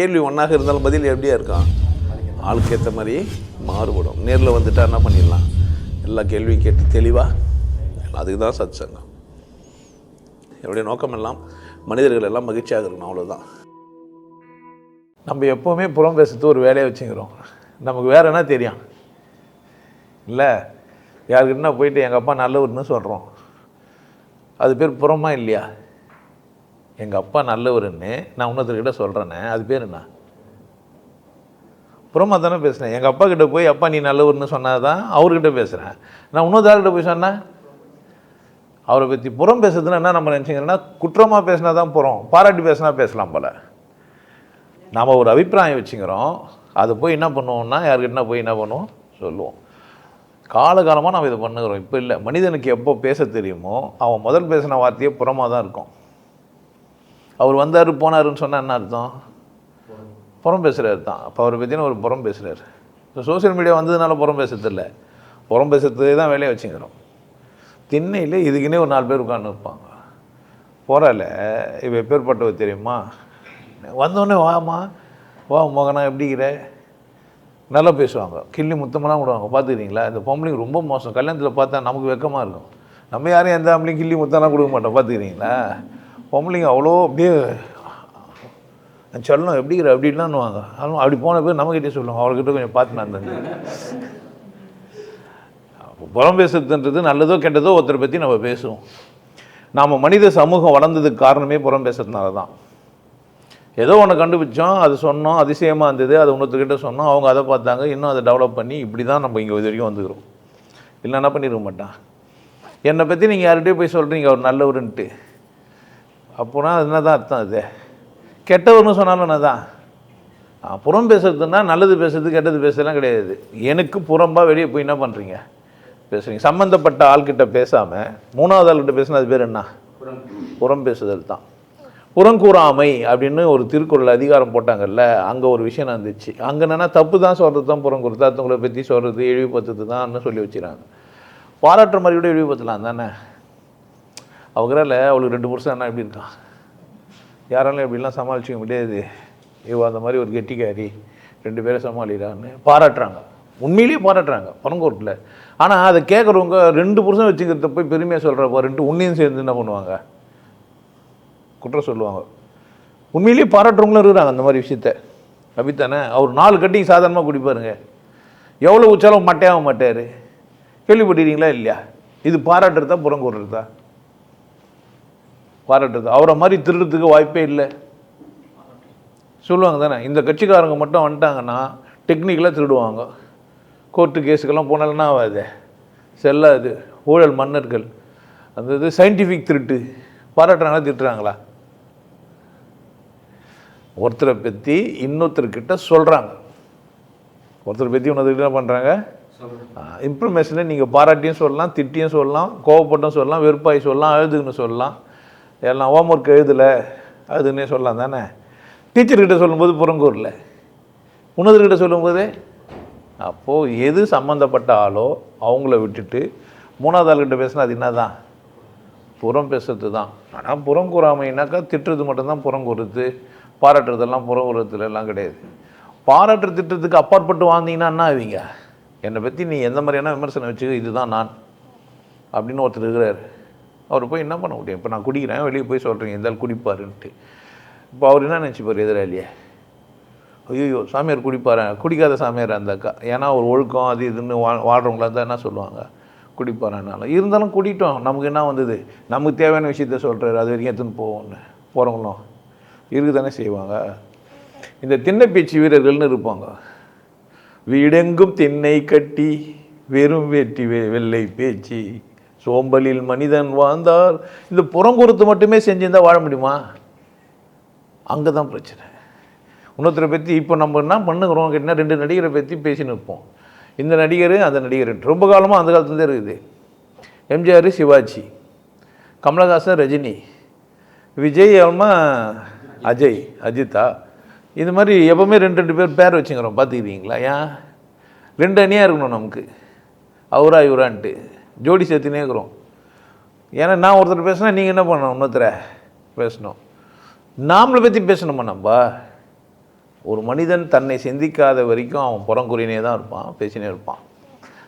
கேள்வி ஒன்றாக இருந்தாலும் பதில் எப்படியா இருக்கான் ஆளுக்கு ஏற்ற மாதிரி மாறுபடும். நேரில் வந்துட்டா என்ன பண்ணிடலாம்? எல்லா கேள்வியும் கேட்டு தெளிவாக அதுக்கு தான் சத் சங்கம் என்னுடைய நோக்கம் எல்லாம் மனிதர்கள் எல்லாம் மகிழ்ச்சியாக இருக்கணும் அவ்வளோதான் நம்ம எப்போவுமே புறம் பேசுறது ஒரு வேலையை வச்சுக்கிறோம். நமக்கு வேறு என்ன தெரியும்? இல்லை யாருக்கிட்டனா போயிட்டு எங்கள் அப்பா நல்லவர்னு சொல்கிறோம் அது பேர் புறமா இல்லையா? எங்கள் அப்பா நல்லவருன்னு நான் இன்னொருத்தர்கிட்ட சொல்கிறேனே அது பேர் என்ன? புறமா தானே பேசுகிறேன் எங்கள் அப்பா கிட்டே போய் அப்பா நீ நல்லவர்னு சொன்னால் தான் அவர்கிட்ட பேசுகிறேன் நான் இன்னொரு ஆள்கிட்ட போய் சொன்னேன் அவரை பற்றி புறம் பேசுறதுன்னா என்ன நம்ம நினச்சிங்கன்னா குற்றமாக பேசினா தான் புறம் பாராட்டி பேசினா பேசலாம் போல். நாம் ஒரு அபிப்பிராயம் வச்சுக்கிறோம் அதை போய் என்ன பண்ணுவோம்னா யாருக்கிட்ட போய் என்ன பண்ணுவோம்? சொல்லுவோம். காலகாலமாக நம்ம இதை பண்ணுகிறோம். இப்போ இல்லை மனிதனுக்கு எப்போ பேச தெரியுமோ அவன் முதல் பேசின வார்த்தையே புறமாக தான் இருக்கும். அவர் வந்தார் போனாருன்னு சொன்னால் என்ன அர்த்தம்? புறம் பேசுகிறாரு தான். அப்போ அவரை பற்றின ஒரு புறம் பேசுகிறாரு இப்போ சோஷியல் மீடியா வந்ததுனால புறம் பேசுறதில்ல. புறம் பேசுறதே தான் வேலையை வச்சுக்கிறோம். திண்ணையில் இதுக்குன்னே ஒரு நாலு பேர் உட்காந்து இருப்பாங்க. போகிறால இப்போ எப்பேற்பட்டவர் தெரியுமா? வந்தோடனே வாமா வா மகனா எப்படிங்கிற நல்லா பேசுவாங்க. கிள்ளி முத்தமெல்லாம் விடுவாங்க பார்த்துக்கிறீங்களா? இந்த பொம்பளைங்க ரொம்ப மோசம். கல்யாணத்தில் பார்த்தா நமக்கு வெக்கமாக இருக்கும். நம்ம யாரும் எந்த ஆம்பளையும் கிள்ளி முத்தம்லாம் கொடுக்க மாட்டோம். பார்த்துக்கிறீங்களா? பொம்பளைங்க அவ்வளோ அப்படியே சொல்லணும் எப்படிங்கிற அப்படின்லான்னுவாங்க அதுவும் அப்படி போன பேர் நம்மக்கிட்டே சொல்லுவாங்க. அவர்கிட்ட கொஞ்சம் பார்த்து நான் தந்தேன் புறம் பேசுறதுன்றது நல்லதோ கெட்டதோ ஒருத்தரை பற்றி நம்ம பேசுவோம். நாம் மனித சமூகம் வளர்ந்ததுக்கு காரணமே புறம் பேசுறதுனால தான். ஏதோ ஒன்று கண்டுபிடிச்சோம் அது சொன்னோம் அதிசயமாக இருந்தது அது இன்னொருத்தர்கிட்ட சொன்னோம் அவங்க அதை பார்த்தாங்க இன்னும் அதை டெவலப் பண்ணி இப்படி தான் நம்ம இங்கே இது வரைக்கும் வந்துக்கிறோம். இல்லைன்னா பண்ணியிருக்க மாட்டான்? என்னை பற்றி நீங்கள் யார்கிட்டயும் போய் சொல்கிறீங்க அவர் நல்லவருன்ட்டு. அப்போனா என்ன தான் அர்த்தம் அது? கெட்டவர்னு சொன்னாலும் என்ன தான் புறம் பேசுறதுன்னா நல்லது பேசுறது கெட்டது பேசுறதுலாம் கிடையாது. எனக்கு புறம்பாக வெளியே போய் என்ன பண்ணுறீங்க பேசுகிறீங்க சம்மந்தப்பட்ட ஆள்கிட்ட பேசாமல் மூணாவது ஆள்கிட்ட பேசினா அது பேர் என்ன? புறம் பேசுதல் தான். புறங்கூறாமை அப்படின்னு ஒரு திருக்குறள் அதிகாரம் போட்டாங்கல்ல அங்கே ஒரு விஷயம் நடந்துச்சு. அங்கே என்னன்னா தப்பு தான் சொல்கிறது தான் புறங்குறது அடுத்தவங்களை பற்றி சொல்கிறது இழிவுபடுத்துறது தான்னு சொல்லி வச்சுறாங்க பாராட்டுற மாதிரி கூட இழிவுபடுத்தலாம் தானே அவங்களால அவளுக்கு ரெண்டு புருஷன் என்ன எப்படி இருக்கான்? யாராலும் எப்படிலாம் சமாளிச்சிக்க முடியாது. இவ அந்த மாதிரி ஒரு கெட்டிக்காரி ரெண்டு பேரை சமாளிக்கிறான்னு பாராட்டுறாங்க. உண்மையிலேயே பாராட்டுறாங்க பரங்கோட்டில் ஆனால் அதை கேட்குறவங்க ரெண்டு புருஷன் வச்சுக்கிறத போய் பெருமையாக சொல்கிறப்ப ரெண்டு உன்னையும் சேர்ந்து என்ன பண்ணுவாங்க? குற்றம் சொல்லுவாங்க. உண்மையிலேயே பாராட்டுறவங்களும் இருக்கிறாங்க அந்த மாதிரி விஷயத்த. அப்படித்தானே அவர் நாலு கட்டிங் சாதாரணமாக குடிப்பாருங்க எவ்வளோ உச்சாலும் மட்டையாக மாட்டார். கேள்விப்பட்டிருக்கீங்களா இல்லையா? இது பாராட்டுறதா புறங்கூடுறதா பாராட்டுறது. அவரை மாதிரி திருடுறதுக்கு வாய்ப்பே இல்லை. சொல்லுவாங்க தானே இந்த கட்சிக்காரங்க மட்டும் வந்துட்டாங்கன்னா டெக்னிக்கலாக திருடுவாங்க. கோர்ட்டு கேஸுக்கெல்லாம் போனாலும்னா ஆகாது. செல்லாது. ஊழல் மன்னர்கள். அந்த இது சயின்டிஃபிக் திருட்டு. பாராட்டுறாங்களா திட்டுறாங்களா ஒருத்தரை பற்றி இன்னொருத்தர்கிட்ட சொல்கிறாங்க ஒருத்தரை பற்றி இன்னொருத்தர் என்ன பண்ணுறாங்க இன்ஃபர்மேஷனை நீங்கள் பாராட்டியும் சொல்லலாம் திட்டியும் சொல்லலாம் கோவப்பட்டும் சொல்லலாம் வெறுப்பாய் சொல்லலாம் அழுதுன்னு சொல்லலாம். எல்லாம் ஹோம் ஒர்க் எழுதலை அதுன்னே சொல்லலாம் தானே? டீச்சர்கிட்ட சொல்லும்போது புறங்கூரில். உணர்கிட்ட சொல்லும்போது அப்போது எது சம்மந்தப்பட்ட ஆளோ அவங்கள விட்டுட்டு மூணாவது ஆள்கிட்ட பேசினா அது என்ன தான் புறம் பேசுறது தான். ஆனால் புறம் கூறாமைனாக்கா திட்டுறது மட்டும்தான் புறம் கூறுறது பாராட்டுறதெல்லாம் புறம் கூறுறதுல எல்லாம் கிடையாது. பாராட்டுற திட்டத்துக்கு அப்பாற்பட்டு வாழ்ந்தீங்கன்னா என்ன ஆவீங்க? என்னை பற்றி நீ எந்த மாதிரியான விமர்சனம் வச்சுக்கோ இதுதான் நான். அப்படின்னு ஒருத்தர் இருக்கிறார். அவர் போய் என்ன பண்ண முடியும்? இப்போ நான் குடிக்கிறேன் வெளியே போய் சொல்கிறேன் இருந்தாலும் குடிப்பாருன்ட்டு. இப்போ அவர் என்ன நினச்சிப்பார் எதிராளியே? ஐயோ சாமியார் குடிப்பாரு? குடிக்காத சாமியார் அந்த அக்கா? ஏன்னா ஒரு ஒழுக்கம் அது இதுன்னு வா வாழ்கிறவங்களா இருந்தால் என்ன சொல்லுவாங்க? குடிப்பாருனாலும் இருந்தாலும் குடிட்டோம். நமக்கு என்ன வந்தது? நமக்கு தேவையான விஷயத்த சொல்கிறாரு அது வரைக்கும் எடுத்துன்னு போவோம்னு. போகிறவங்களும் இருக்கு தானே செய்வாங்க? இந்த திண்ணை பேச்சு வீரர்கள்னு இருப்பாங்க. வீடெங்கும் திண்ணை கட்டி வெறும் வெட்டி வெ வெள்ளை பேச்சு. சோம்பலில் மனிதன் வாழ்ந்தால் இந்த புறங்குறுத்து மட்டுமே செஞ்சிருந்தால் வாழ முடியுமா? அங்கே தான் பிரச்சனை. இன்னொருத்தரை பற்றி இப்போ நம்ம என்ன பண்ணுகிறோம் கேட்டால் ரெண்டு நடிகரை பற்றி பேசின்னு இருப்போம். இந்த நடிகர் அந்த நடிகர். ரொம்ப காலமாக அந்த காலத்துலேருந்தே இருக்குது. எம்ஜிஆர் சிவாஜி. கமலஹாசன் ரஜினி. விஜய் அல்மா அஜய் அஜித்தா இது மாதிரி எப்போவுமே ரெண்டு ரெண்டு பேர் பேர் வச்சுக்கிறோம். பார்த்துக்கிறீங்களா? ஏன்? ரெண்டு அணியாக இருக்கணும் நமக்கு. அவரா இவரான்ட்டு. ஜோடி சேர்த்துனே இருக்கிறோம். ஏன்னா நான் ஒருத்தர் பேசினா நீங்கள் என்ன பண்ணணும்? இன்னொருத்தரை பேசணும். நாமளை பற்றி பேசணுமா நம்ம? ஒரு மனிதன் தன்னை சிந்திக்காத வரைக்கும் அவன் புறங்குறினே தான் இருப்பான் பேசினே இருப்பான்.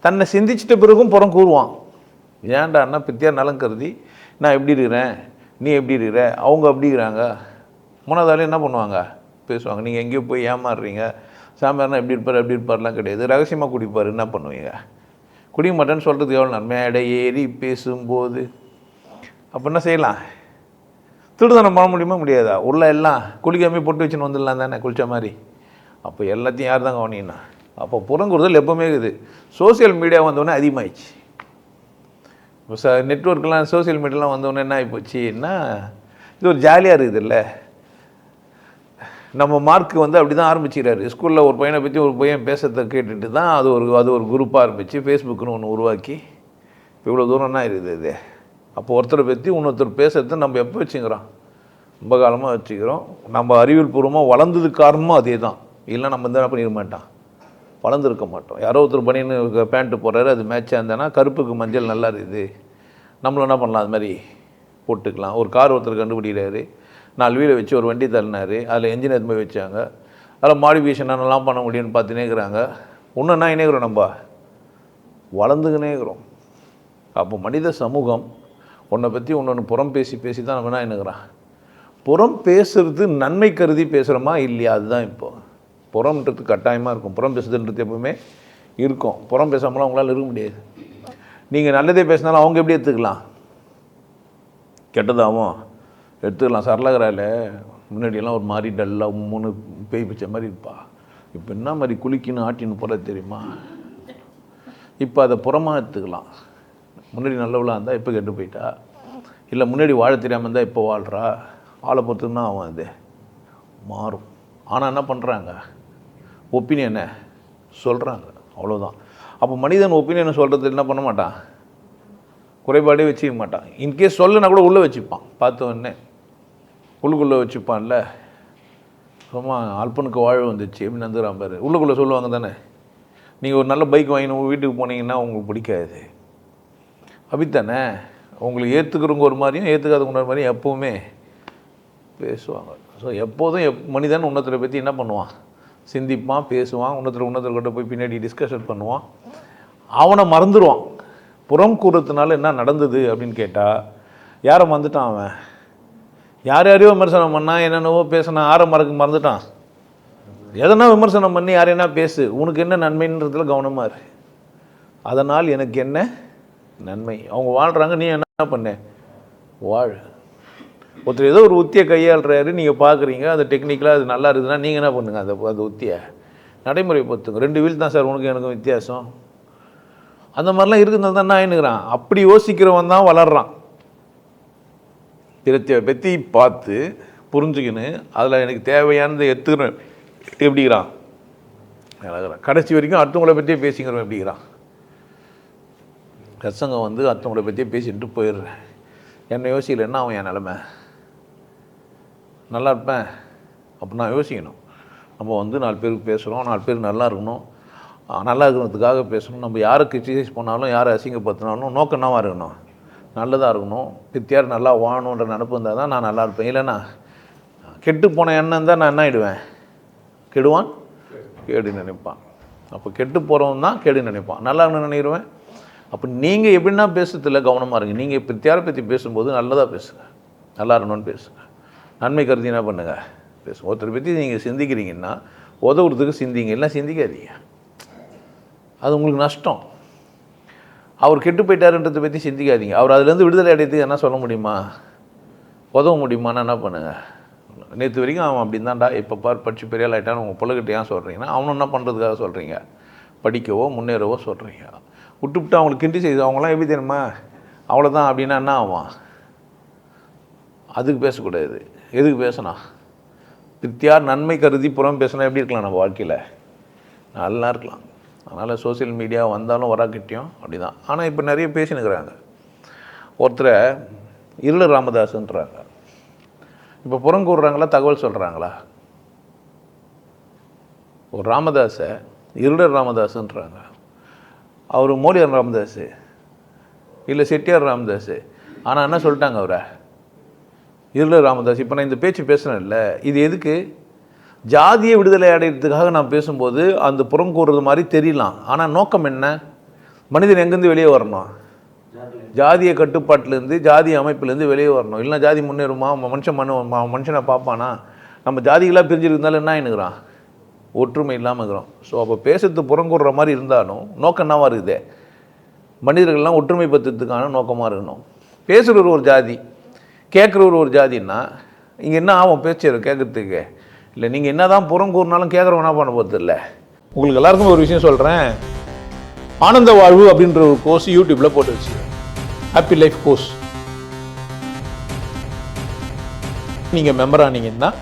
தன்னை சிந்திச்சிட்ட பிறகும் புறம் கூறுவான். ஏன்டான்னா பித்தியாக நலம் கருதி நான் எப்படி இருக்கிறேன்? நீ எப்படி இருக்கிற? அவங்க அப்படி இருக்கிறாங்க. மூணாவதாலே என்ன பண்ணுவாங்க? பேசுவாங்க. நீங்கள் எங்கேயோ போய் ஏமாறுறீங்க. சாமியார்னா எப்படி இருப்பார் எப்படி இருப்பார்லாம் கிடையாது. ரகசியமாக குடிப்பார் என்ன பண்ணுவீங்க? குடிமட்டன்னு மாட்டேன்னு சொல்கிறது எவ்வளோ மேடை ஏறி பேசும்போது. அப்போ என்ன செய்யலாம்? திருடனம் பண்ண முடியுமா? முடியாதா? உள்ள எல்லாம் குளிக்காமல் பொட்டு வச்சுன்னு வந்துடலாம் தானே குளித்த மாதிரி? அப்போ எல்லாத்தையும் யார் தான் கவனினா அப்போ புறங்குறுதல் எப்பவுமே இருக்குது. சோசியல் மீடியா வந்தோடனே அதிகமாகிடுச்சு இப்போ ச நெட்ஒர்க்லாம் சோசியல் மீடியாலாம் வந்தோடனே என்ன ஆகிப்போச்சுன்னா இது ஒரு ஜாலியாக இருக்குது இல்லை நம்ம மார்க் வந்து அப்படி தான் ஆரம்பிச்சுக்கிறாரு ஸ்கூலில் ஒரு பையனை பற்றி ஒரு பையன் பேசுறத கேட்டுட்டு தான் அது ஒரு அது ஒரு குரூப்பாக ஆரம்பித்து ஃபேஸ்புக்குன்னு ஒன்று உருவாக்கி. இப்போ இவ்வளோ தூரம்னா இருக்குது இது? அப்போ ஒருத்தரை பற்றி இன்னொருத்தர் பேசுகிறத நம்ம எப்போ வச்சுக்கிறோம்? ரொம்ப காலமாக வச்சுக்கிறோம். நம்ம அறிவியல் பூர்வமாக வளர்ந்தது காரணமும் அதே தான் இல்லை நம்ம இந்த பண்ணிட மாட்டான் வளர்ந்துருக்க மாட்டோம். யாரோ ஒருத்தர் பண்ணின்னு பேண்ட்டு போடுறாரு அது மேட்சாக இருந்தேன்னா கருப்புக்கு மஞ்சள் நல்லா இருக்குது. நம்மளும் என்ன பண்ணலாம்? அது மாதிரி போட்டுக்கலாம். ஒரு கார் ஒருத்தர் கண்டுபிடிக்கிறாரு. நாலு வீலை வச்சு ஒரு வண்டி தள்ளினார். அதில் என்ஜின் எதுவுமே வச்சாங்க. அதில் மாடிஃபிகேஷன் என்னெல்லாம் பண்ண முடியும்னு பார்த்துனே இருக்கிறாங்க இன்னும் என்ன இணைகிறோம் நம்ம? வளர்ந்துக்கினே இருக்கிறோம். அப்போ மனித சமூகம் உன்னை பற்றி ஒன்று புறம் பேசி பேசி தான் நம்ம என்ன இணைக்கிறான்? புறம் பேசுறது நன்மை கருதி பேசுகிறோமா இல்லையா? அதுதான் இப்போ. புறம்ன்றது கட்டாயமாக இருக்கும். புறம் பேசுதுன்றது எப்பவுமே இருக்கும். புறம் பேசாமலாம் அவங்களால இருக்க முடியாது. நீங்கள் நல்லதே பேசினாலும் அவங்க எப்படி எடுத்துக்கலாம்? கெட்டதாகவும் எடுத்துக்கலாம். சரளகரால முன்னாடியெல்லாம் ஒரு மாதிரி டல்லாக மூணு பேய் பிச்ச மாதிரி இருப்பா. இப்போ என்ன மாதிரி குளிக்கின்னு ஆட்டின்னு போட தெரியுமா? இப்போ அதை புறமாக எடுத்துக்கலாம். முன்னாடி நல்லவளாக இருந்தால் இப்போ கெட்டு போயிட்டா. இல்லை முன்னாடி வாழ தெரியாமல் இருந்தால் இப்போ வாழ்கிறா ஆளை பொறுத்து அவன் அது. மாறும். ஆனால் என்ன பண்ணுறாங்க ஒப்பீனியனை சொல்கிறாங்க அவ்வளோதான் அப்போ மனிதன் ஒப்பீனியனை சொல்கிறது என்ன பண்ண மாட்டான்? குறைபாடே வச்சுக்க மாட்டான். இன்கேஸ் சொல்லுன்னா கூட உள்ளே வச்சுப்பான். பார்த்த உடனே. உள்ளுக்குள்ளே வச்சுப்பான்ல. சும்மா அல்பனுக்கு வாழ்வு வந்துச்சு அப்படின்னு வந்துக்கிறான் பாரு. உள்ளுக்குள்ளே சொல்லுவாங்க தானே. நீங்கள் ஒரு நல்ல பைக் வாங்கினு உங்கள் வீட்டுக்கு போனீங்கன்னா உங்களுக்கு பிடிக்காது. அப்படித்தானே? உங்களுக்கு ஏற்றுக்கிறவங்க ஒரு மாதிரியும் ஏற்றுக்காதவங்க ஒரு மாதிரியும் எப்போவுமே பேசுவாங்க. ஸோ எப்போதும் எப் மனிதன் உன்னத்தில் பற்றி என்ன பண்ணுவான்? சிந்திப்பான் பேசுவான் உன்னத்தில் உன்னத்தில் கிட்ட போய் பின்னாடி டிஸ்கஷன் பண்ணுவான். அவனை மறந்துடுவான் புறம் கூறத்துனால என்ன நடந்தது அப்படின்னு கேட்டால் யாரை மறந்துட்டான் அவன்? யார் யாரையோ விமர்சனம் பண்ணால் என்னென்னவோ பேசினா ஆரை மறக்கு மறந்துட்டான். எதனா விமர்சனம் பண்ணி யாரையா பேசு உனக்கு என்ன நன்மைன்றதுல கவனமாக இரு. அதனால் எனக்கு என்ன நன்மை? அவங்க வாழ்கிறாங்க நீ என்ன பண்ண? வாழ். ஒருத்தர் ஏதோ ஒரு உத்தியை கையாளுறாரு நீங்கள் பார்க்குறீங்க அந்த டெக்னிக்கலாக அது நல்லா இருக்குதுன்னா நீங்கள் என்ன பண்ணுங்கள் அந்த அந்த உத்தியை? நடைமுறைப்படுத்துங்க. ரெண்டு வீல் தான் சார் உனக்கு எனக்கும் வித்தியாசம். அந்த மாதிரிலாம் இருக்கிறது தான் நான் என்னங்கிறான் அப்படி யோசிக்கிறவன் தான் வளர்றான். பிறத்தை பற்றி பார்த்து புரிஞ்சுக்கின்னு அதில் எனக்கு தேவையானதை எடுத்துக்கிறேன். எப்படிங்கிறான் அழகிறான் கடைசி வரைக்கும் அடுத்தவங்களை பற்றியே பேசிக்கிறேன் எப்படிங்கிறான் பிரசங்கம் வந்து அடுத்தவங்களை பற்றியே பேசிட்டு போயிடுறேன். என்னை யோசிக்கலைன்னா அவன் என் நிலமை. நல்லா இருப்பேன். அப்போ நான் யோசிக்கணும். நம்ம வந்து நாலு பேருக்கு பேசுகிறோம் நாலு பேர் நல்லா இருக்கணும். நல்லா இருக்கிறதுக்காக பேசணும். நம்ம யாரை கிரிட்டிசைஸ் பண்ணாலும் யாரை அசிங்கப்படுத்தினாலும் நோக்கம் என்னவாக இருக்கணும்? நல்லதாக இருக்கணும். பித்தியார் நல்லா வாழணுன்ற நினப்பு இருந்தால் தான் நான் நல்லா இருப்பேன். இல்லைன்னா கெட்டு போன எண்ணம் இருந்தால் நான் என்ன ஆகிடுவேன் கெடுவான்? கேடு நினைப்பான். அப்போ கெட்டு போகிறவன் தான் கேடு நினைப்பான். நல்லா இருக்கணும்னு அப்போ நீங்கள் எப்படின்னா பேசுறதுல கவனமாக இருங்க. நீங்கள் பித்தியாரை பற்றி பேசும்போது நல்லதாக பேசுங்க. நல்லா இருக்கணும்னு பேசுங்க. நன்மை கருதி என்ன பண்ணுங்கள் பேசுங்க. ஒருத்தரை பற்றி நீங்கள் சிந்திக்கிறீங்கன்னா உதவுறதுக்கு சிந்திங்க. இல்லை சிந்திக்காதீங்க. அது உங்களுக்கு நஷ்டம். அவர் கெட்டு போயிட்டாருன்றதை பற்றி சிந்திக்காதீங்க. அவர் அதுலேருந்து விடுதலை அடையத்துக்கு என்ன சொல்ல முடியுமா? உதவ முடியுமான்னு என்ன பண்ணுங்க? நேற்று வரைக்கும் அவன் அப்படி தான்டா இப்போ பார் படித்து பெரிய ஆள் ஆகிட்டான்னு உங்கள் பிள்ளைகிட்ட ஏன் சொல்கிறீங்கன்னா அவனும் என்ன பண்ணுறதுக்காக சொல்கிறீங்க படிக்கவோ முன்னேறவோ சொல்கிறீங்க விட்டுவிட்டு அவங்களுக்கு கிண்டி செய்து அவங்களாம் எப்படி தெரியுமா? அவ்வளோதான் அப்படின்னா என்ன ஆவான்? அதுக்கு பேசக்கூடாது. எதுக்கு பேசணும் திருப்தியார் நன்மை கருதி புறம் பேசினா எப்படி இருக்கலாம் நம்ம வாழ்க்கையில்? நல்லா இருக்கலாம். அதனால் சோசியல் மீடியா வந்தாலும் வராக்கிட்டையும் அப்படி தான் ஆனால் இப்போ நிறைய பேசினுக்கிறாங்க. ஒருத்தரை இருள ராமதாஸ்ன்றாங்க இப்போ புறங்கூடுறாங்களா தகவல் சொல்கிறாங்களா ஒரு ராமதாஸை இருளர் ராமதாஸ்ன்றாங்க அவர் மோடியார் ராமதாஸ் இல்லை செட்டியார் ராமதாஸ் ஆனால் என்ன சொல்லிட்டாங்க அவரை? இருளர் ராமதாஸ் இப்போ நான் இந்த பேச்சு பேசுகிறேன்ல இது எதுக்கு? ஜாதிய விடுதலை அடையிறதுக்காக நான் பேசும்போது அந்த புறம் கூறுறது மாதிரி தெரியலாம். ஆனால் நோக்கம் என்ன? மனிதன் எங்கேருந்து வெளியே வரணும்? ஜாதிய கட்டுப்பாட்டிலேருந்து ஜாதி அமைப்புலேருந்து வெளியே வரணும். இல்லைனா ஜாதி முன்னேறுமா? மனுஷன் மனு மனுஷனை பார்ப்பானா? நம்ம ஜாதிகளாக பிரிஞ்சிருந்தாலும் என்ன ஆயினுக்கிறான் ஒற்றுமை இல்லாமல் இருக்கிறோம். ஸோ அப்போ பேசுறது புறங்கூடுற மாதிரி இருந்தாலும் நோக்கம் என்னவாக இருக்குதே? மனிதர்கள்லாம் ஒற்றுமை பத்துறதுக்கான நோக்கமாக இருக்கணும். பேசுகிறவர் ஒரு ஜாதி கேட்குறவர் ஒரு ஜாதின்னா இங்கே என்ன ஆகும்? பேச்சு கேட்குறதுக்கு. இல்லை நீங்கள் என்ன தான் புறங்கூறினாலும் கேட்குறவங்க என்ன பண்ண போகிறது இல்லை? உங்களுக்கு எல்லாருக்கும் ஒரு விஷயம் சொல்கிறேன் ஆனந்த வாழ்வு அப்படின்ற ஒரு கோர்ஸ் யூடியூப்பில் போட்டு வச்சு ஹாப்பி லைஃப் கோர்ஸ் நீங்கள் மெம்பர் ஆனீங்கன்னா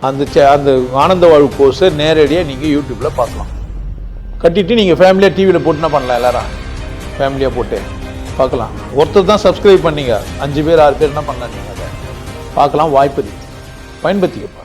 அந்த சே- அந்த ஆனந்த வாழ்வு கோர்ஸை நேரடியாக நீங்கள் யூடியூப்பில் பார்க்கலாம். கட்டிட்டு நீங்கள் ஃபேமிலியாக டிவியில் போட்டுனா பண்ணலாம் எல்லாரும். ஃபேமிலியாக போட்டு பார்க்கலாம். ஒருத்தர் தான் சப்ஸ்கிரைப் பண்ணீங்க. அஞ்சு பேர் ஆறு பேர் என்ன பண்ணலாம் நீங்கள் அதை? பார்க்கலாம் வாய்ப்பு பயன்படுத்திக்கப்பா.